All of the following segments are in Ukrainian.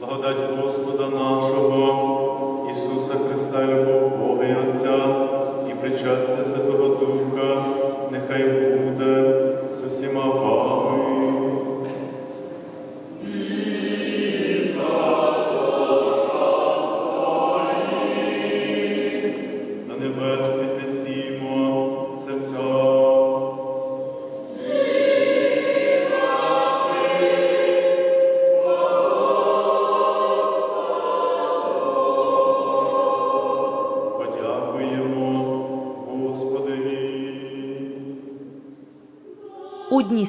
Благодать Господа нашого, Ісуса Христа, любов Бога і Отця, і причастя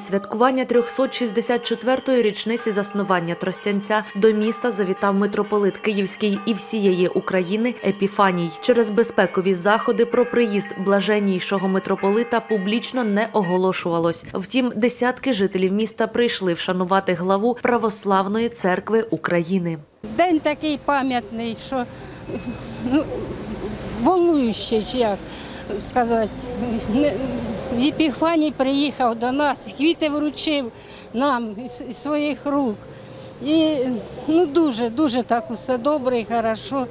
святкування 364-ї річниці заснування Тростянця до міста завітав митрополит Київський і всієї України Епіфаній. Через безпекові заходи про приїзд блаженнішого митрополита публічно не оголошувалось. Втім, десятки жителів міста прийшли вшанувати главу Православної церкви України. День такий пам'ятний, що ну, волнуючий, чи як сказати. Єпіфаній приїхав до нас, квіти вручив нам із своїх рук. І ну, дуже, дуже так усе добре і хорошо.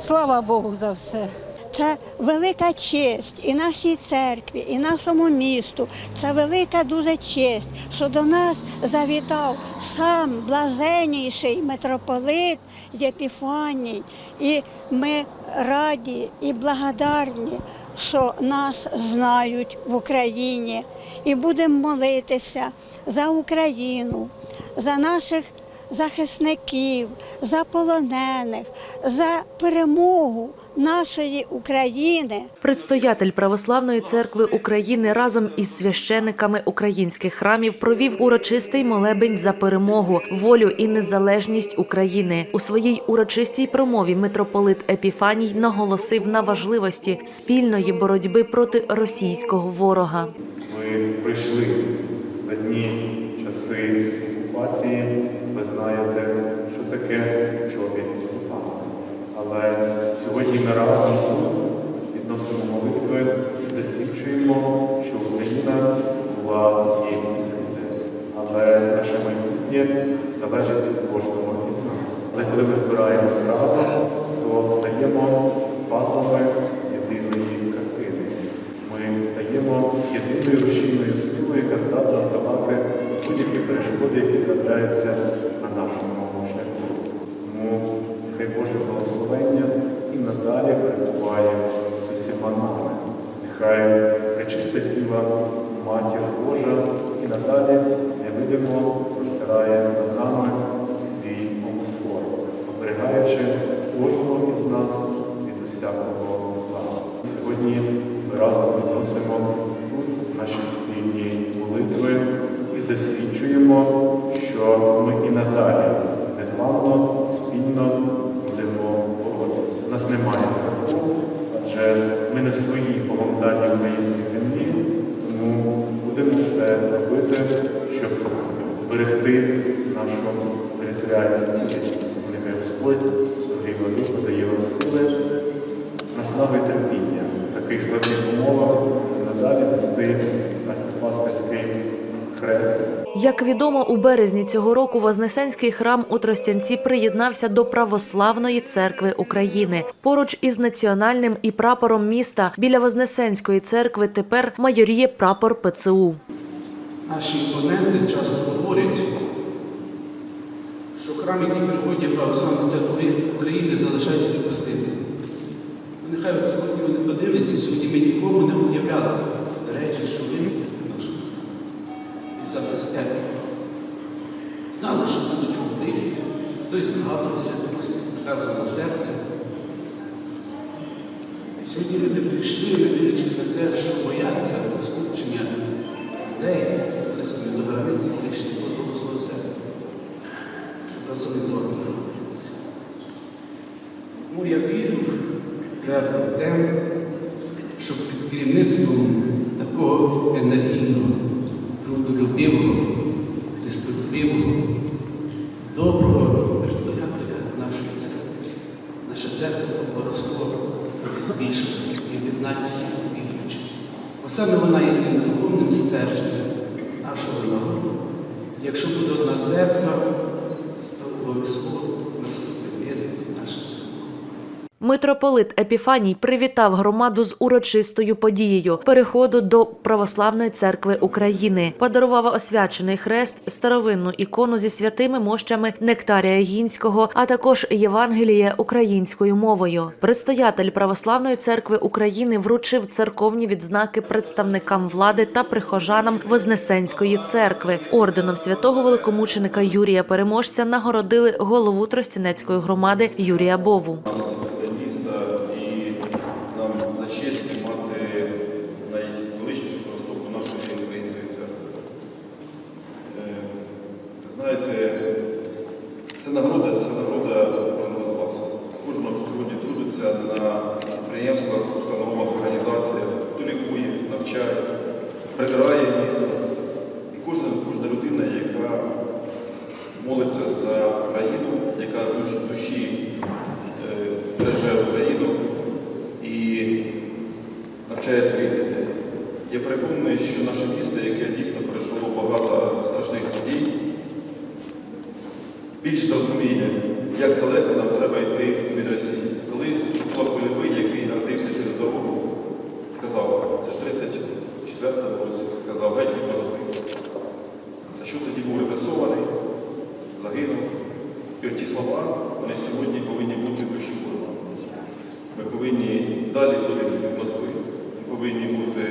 Слава Богу за все. Це велика честь і нашій церкві, і нашому місту. Це велика дуже честь, що до нас завітав сам блаженніший митрополит Єпіфаній. І ми раді і благодарні, що нас знають в Україні. І будемо молитися за Україну, за наших захисників, за полонених, за перемогу нашої України. Предстоятель Православної церкви України разом із священиками українських храмів провів урочистий молебень за перемогу, волю і незалежність України. У своїй урочистій промові митрополит Епіфаній наголосив на важливості спільної боротьби проти російського ворога. Ми прийшли в складні часи окупації. Ви знаєте, що таке чобіт. Але сьогодні ми разом відносимо молитви і засвідчуємо, що Україна була і буде. Але наше майбутнє залежить від кожного із нас. Але коли ми збираємось разом, то стаємо пазлами єдиної картини. Ми стаємо єдиною рушійною силою, яка здатна здолати будь-які перешкоди, які трапляються нашому шляху. Тому хай Боже благословення і надалі перебуває з усіма нами. Нехай пречиста діва Матір Божа і надалі невидимо простирає над нами свій комфорт, оберігаючи кожного із нас від усякого зла. Сьогодні ми разом відносимо тут наші спільні молитви і засвідчуємо, що ми і надалі незламно, спільно будемо боротися. У нас немає страху, адже ми не свої повомданні українській землі, тому будемо все робити, щоб зберегти нашу територіальну цілість. Нехай Господь, добрий владико, дає вам сили наслави терпіння в таких складних умовах надалі нести пастирський хрест. Як відомо, у березні цього року Вознесенський храм у Тростянці приєднався до Православної церкви України. Поруч із національним і прапором міста біля Вознесенської церкви тепер майоріє прапор ПЦУ. Наші опоненти часто говорять, що храм, який приходять православної церкви України, залишається пустими. Ну, Нехай сьогодні вони подивляться, сьогодні ми нікому не уявляли речі, що ви нашу за безпеку. Знали, що будуть ходити, хтось згадувався, сказував на серце. Сьогодні люди прийшли, не дивлячись на те, що бояться скупчення людей, близько до границі прийшли до свого серця, щоб разом із вами знаходитися. Тому я вірю твердо в те, що під керівництвом такого енергійного, трудолюбивого, христолюбивого, доброго представителя нашої церкви. Наша церква обов'язково збільшилася і єднання всіх віруючих. Бо саме вона є духовним стержнем нашого народу. Якщо буде одна церква, то обов'язково Митрополит Епіфаній привітав громаду з урочистою подією переходу до Православної церкви України, подарував освячений хрест, старовинну ікону зі святими мощами Нектарія Гінського, а також Євангеліє українською мовою. Предстоятель Православної церкви України вручив церковні відзнаки представникам влади та прихожанам Вознесенської церкви. Орденом святого великомученика Юрія Переможця нагородили голову Тростянецької громади Юрія Бову. міста і нам за честь мати найвеличнішу особу нашої української церкви. Е, ви Знаєте, це нагорода, це нагорода кожного з вас. Кожного, сьогодні трудиться на підприємствах, установах, організаціях, хто лікує, навчає, прибирає місто. І кожна, кожна людина, яка молиться за країну, яка в душі, душі е, береже Україну і навчає своїх дітей. Я переконаний, що наше місто, більш зрозуміє, як далеко нам треба йти від Росії. Колись Славко Львий, який народився через дорогу, сказав, це ж 34-му році, сказав, геть від Москви. За що тоді був репресований, загинув. І ті слова, вони сьогодні повинні бути в душі кожного. Ми повинні далі від Москви. Повинні бути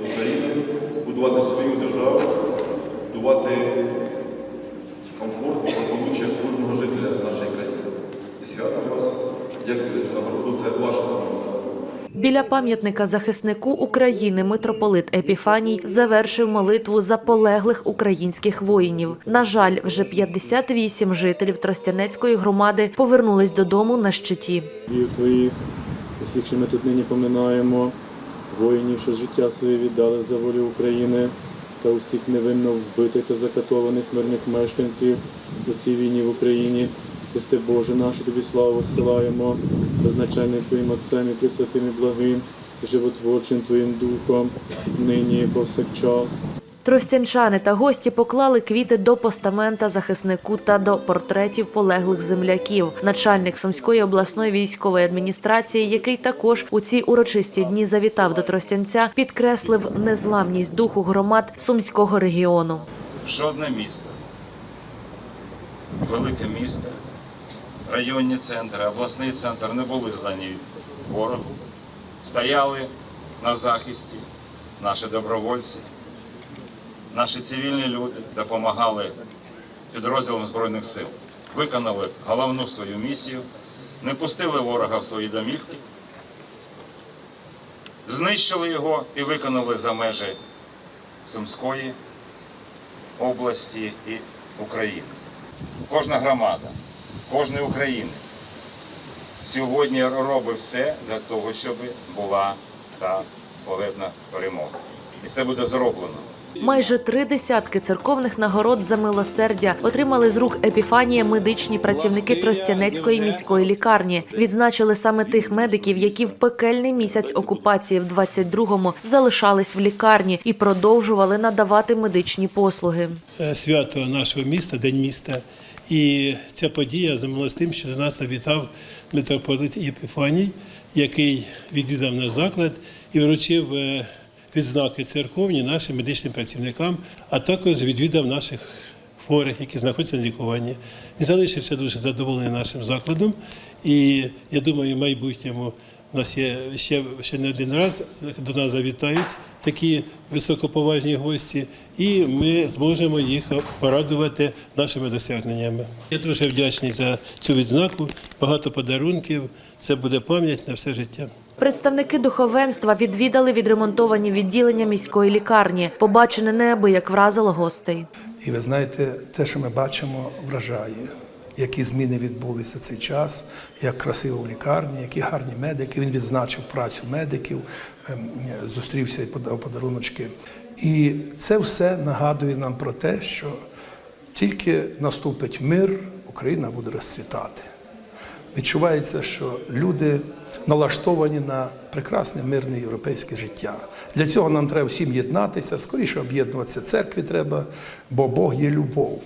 з Україною, будувати свою державу, будувати комфорт, благополуччя кожного жителя нашої країни. Зі святом вас. Дякую за нагороду. Це ваша нагорода. Біля пам'ятника захиснику України митрополит Епіфаній завершив молитву за полеглих українських воїнів. На жаль, вже 58 жителів Тростянецької громади повернулись додому на щиті. Дів твоїх, усіх, що ми тут нині поминаємо, воїнів, що життя своє віддали за волю України, та усіх невинно вбитих та закатованих мирних мешканців у цій війні в Україні. Христе Боже наш, тобі славу зсилаємо, безначальним Твоїм Отцем і Пресвятим і благим, животворчим Твоїм Духом, нині і повсякчас. Тростянчани та гості поклали квіти до постамента захиснику та до портретів полеглих земляків. Начальник Сумської обласної військової адміністрації, який також у ці урочисті дні завітав до Тростянця, підкреслив незламність духу громад сумського регіону. жодне місто, велике місто, районні центри, обласний центр не були здані ворогу. Стояли на захисті наші добровольці, наші цивільні люди допомагали підрозділам Збройних сил, виконали головну свою місію, не пустили ворога в свої домівки, знищили його і виконали за межі Сумської області і України. Кожна громада, кожен українець сьогодні робить все для того, щоб була та славетна перемога. І це буде зроблено. Майже три десятки церковних нагород за милосердя отримали з рук Епіфанія медичні працівники Тростянецької міської лікарні. Відзначили саме тих медиків, які в пекельний місяць окупації в 22-му залишались в лікарні і продовжували надавати медичні послуги. е, свято нашого міста, День міста. І ця подія замилась тим, що до нас завітав митрополит Єпіфаній, який відвідав наш заклад і вручив е, відзнаки церковні нашим медичним працівникам, а також відвідав наших хворих, які знаходяться на лікуванні. Він залишився дуже задоволений нашим закладом. І я думаю, в майбутньому у нас є ще, ще не один раз до нас завітають такі високоповажні гості, і ми зможемо їх порадувати нашими досягненнями. Я дуже вдячний за цю відзнаку. Багато подарунків. Це буде пам'ять на все життя. Представники духовенства відвідали відремонтовані відділення міської лікарні. Побачене неабияк вразило гостей. І ви знаєте, те, що ми бачимо, вражає, які зміни відбулися цей час, як красиво в лікарні, які гарні медики. Він відзначив працю медиків, ем, зустрівся і подав подаруночки. І це все нагадує нам про те, що тільки наступить мир, Україна буде розцвітати. Відчувається, що люди налаштовані на прекрасне мирне європейське життя. Для цього нам треба всім єднатися, скоріше об'єднуватися церкві треба, бо Бог є любов.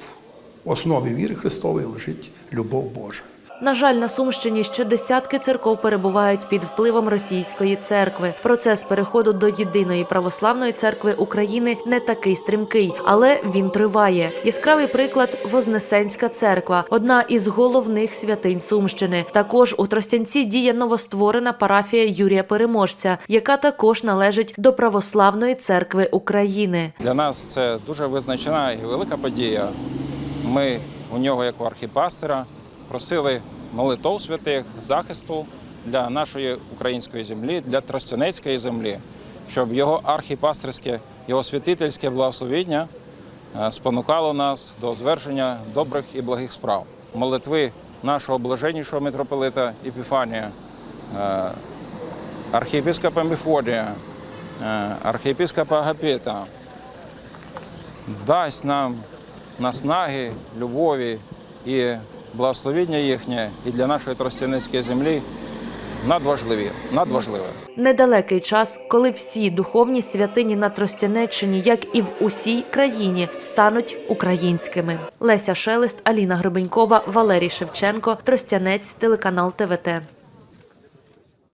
В основі віри Христової лежить любов Божа. На жаль, на Сумщині ще десятки церков перебувають під впливом російської церкви. Процес переходу до єдиної православної церкви України не такий стрімкий, але він триває. Яскравий приклад Вознесенська церква, одна із головних святинь Сумщини. Також у Тростянці діє новостворена парафія Юрія Переможця, яка також належить до православної церкви України. Для нас це дуже визначена і велика подія. Ми у нього, як у архіпастера, просили молитов святих, захисту для нашої української землі, для Тростянецької землі, щоб його архіпастерське, його святительське благословіння е, спонукало нас до звершення добрих і благих справ. Молитви нашого блаженнішого митрополита Епіфанія, е, архієпископа Мефодія, е, архієпископа Агапіта, дасть нам наснаги, любові і благословіння їхнє і для нашої тростянецької землі надважливі, надважливе. Недалекий час, коли всі духовні святині на Тростянеччині, як і в усій країні, стануть українськими. Леся Шелест, Аліна Гребенькова, Валерій Шевченко, Тростянець, телеканал ТВТ.